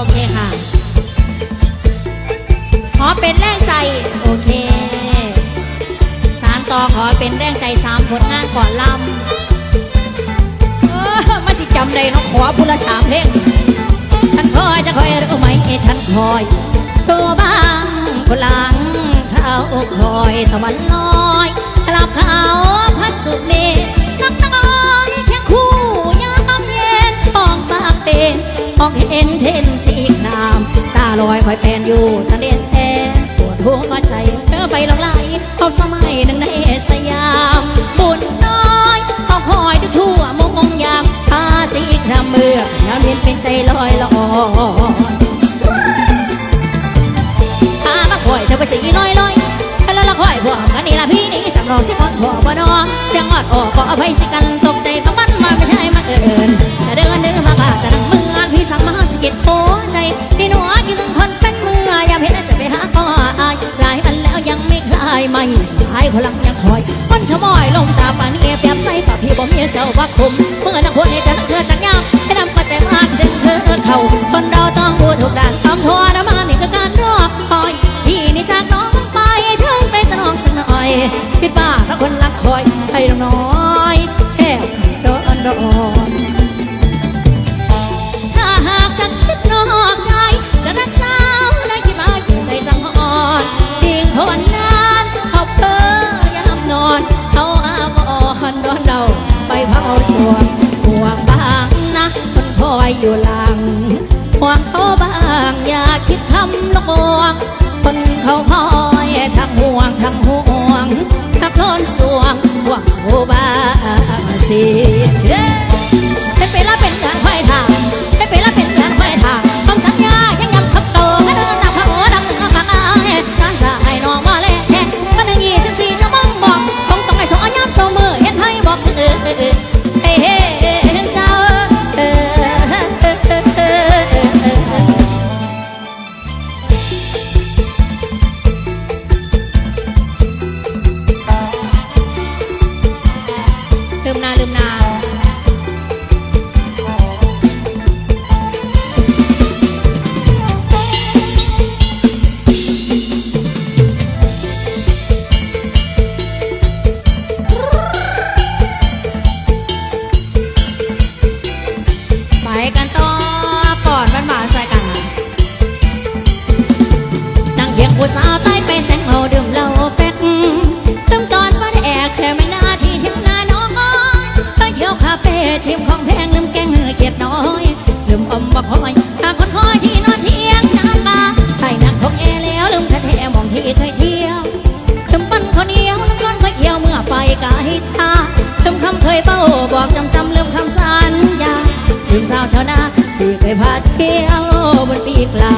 โอเคค่ะ ขอเป็นแรงใจ โอเค สารต่อขอเป็นแรงใจสามผลงานก่อนลำเออมาสิจำได้น้องขอพุละสามเพลงฉันคอยจะคอยรู้ไหมเอฉันคอยตัวบ้างคนหลังเขาคอยตะวันลอยฉลับเขาพัดสุดเมฆนักตะกอนแค่คู่ยามเย็นห้องปากเป็น ห้องเห็นเช่นสีครามตาลอยคอยแปนอยู่ทะเลแสนปวดหัวใจเธอไปหลงไหลพบสมัยหนึ่งในสยาม บุญน้อยห้องคอยดูทั่วมงมงยามทาสีครามเมื่อยามเห็นเป็นใจลอยลอยพามาคอยเธอไปสีลอยลอยแล้วละคอยพวกกันนี่ละพี่นี่จำลองสิคนพอบ่นอเสียงอดออกขออภัยสิกันตกใจประมัน คนลังยังคอย มันชะมอยลงตาปานเงียบแบบใส่ปากพี่บ่มีเสาบักคมเมื่อนังคนให้จะเธอจักยาม ชิมของแพงลืมแกงเหือเขียดน้อยลืมอมบักหอยทาคนคอยที่นอนเที่ยงน้ำตาไห้นักของเอแล้วลืมแท้ๆมองที่เคยเที่ยวลืมปั้นคนเดียวน้ำร้อนเคยเคี่ยวเมื่อไปกะหิตาลืมคำเคยเป้าบอกจำจำลืมคำสัญญาลืมสาวชาวนาที่เคยพาเที่ยวบนปีกลา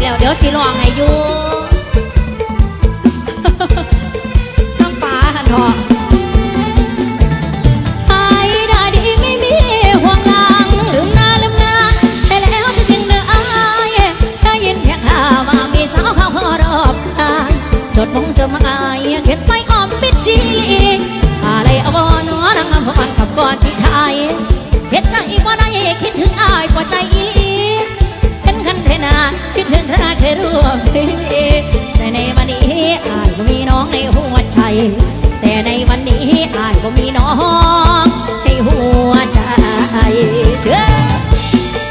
แล้ว เดี๋ยวสิลองให้อยู่ช่างป่าหันหอกหายได้ดีไม่มีห่วงหลังลืมนาลืมนาแต่แล้วจะจึงเลืออายได้ยินเพียงข่าวว่ามีสาวเขาขอรอบทางจดมงจดมังอายเขียนไปอ้อมปิดจีอะไรเอาบ่หนอนังอำพรกับก่อนที่ไทยเห็นใจว่าได้คิดถึงอายกว่าใจ ร่วมชีวิตแต่ในวันนี้อายบ่มีน้องในหัวใจ แต่ในวันนี้อายบ่มีน้องในหัวใจเชื่อ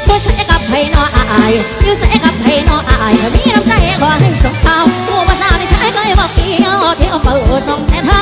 ผู้ใส่กับให้น้ออายอยู่ใส่กับให้น้ออายถ้ามีน้ำใจขอให้สมเขาผู้ภาษาในชายเคยบอกเที่ยวเที่ยวเปิดส่งแต่ทา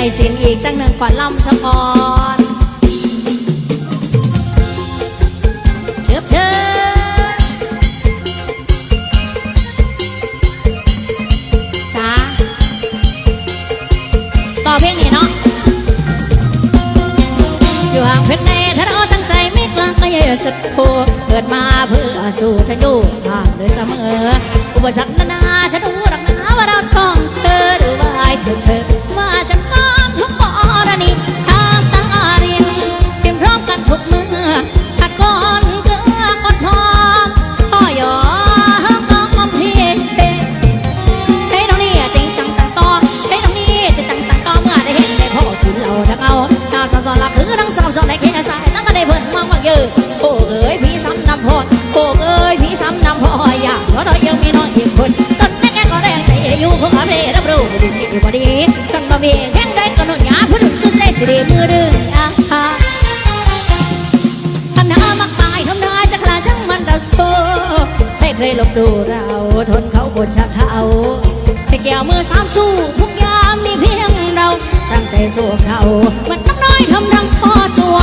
ใสินอีกจังหนึ่งก่านล่ำสะพอนเชิบเชิบจ้าต่อเพลงนี้เนาะอยู่ห่างเพชรในถ้าเราตั้งใจไม่กลางก็เยอะสุดโคเกิดมาเพื่อสู่ฉันอยู่ผ่านเลยเสมอ อุปสรรคนานาฉันรู้รักหนาว่าเราต้องเธอดูว่าไเธอเธอว่าฉัน เวแห่งได้ก็นอนยาพุ่นสุเสสิเดมือเด้ออาปัญหามากมายทำน้อยจะคลาช่างมันดัสโตไม่เคยลบดูเราทนเขาบดชักเขาไปแก้วมือสามสู้ทุกยามมีเพียงเราตั้งใจสู้เขามันน้องน้อยทำรังพอตัว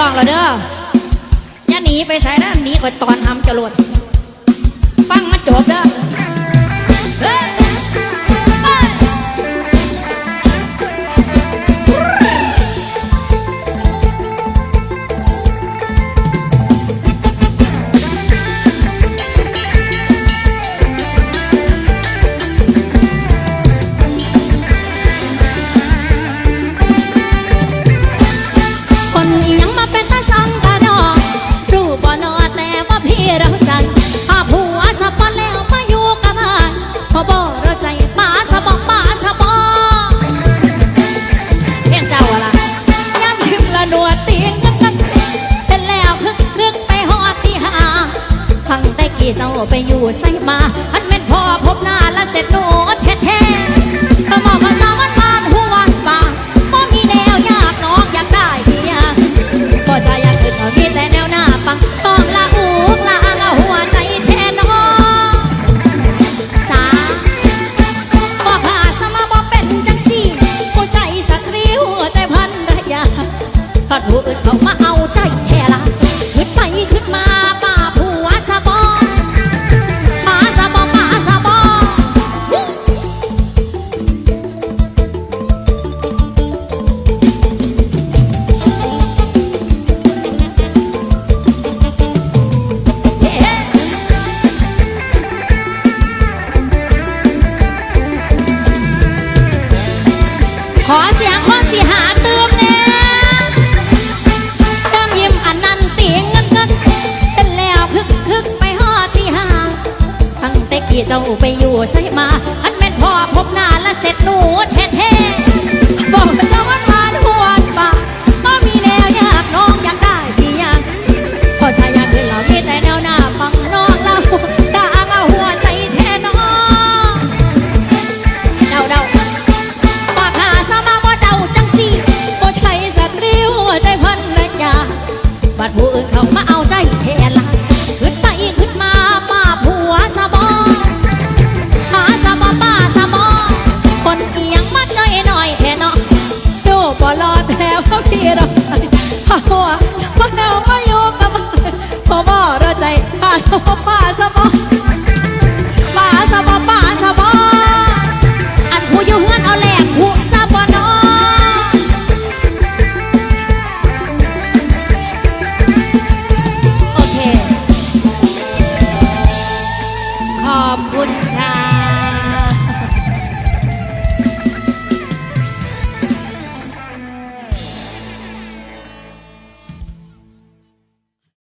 น้องเราเด้อย่าหนีไปใส่ด้านหนีคอยตอนทำจรวดฟังมาจบเด้อ ใส่มา สิหาเติมแน่เติมยิ้มอันนั้นเตียงเงินเงินเป็นแล้วฮึกฮึกไปหอที่หางทั้งแต่กี่เจ้าไปอยู่ใช่มาอันแม่นพ่อพบหน้าและเสร็จหนูแท้ๆบอก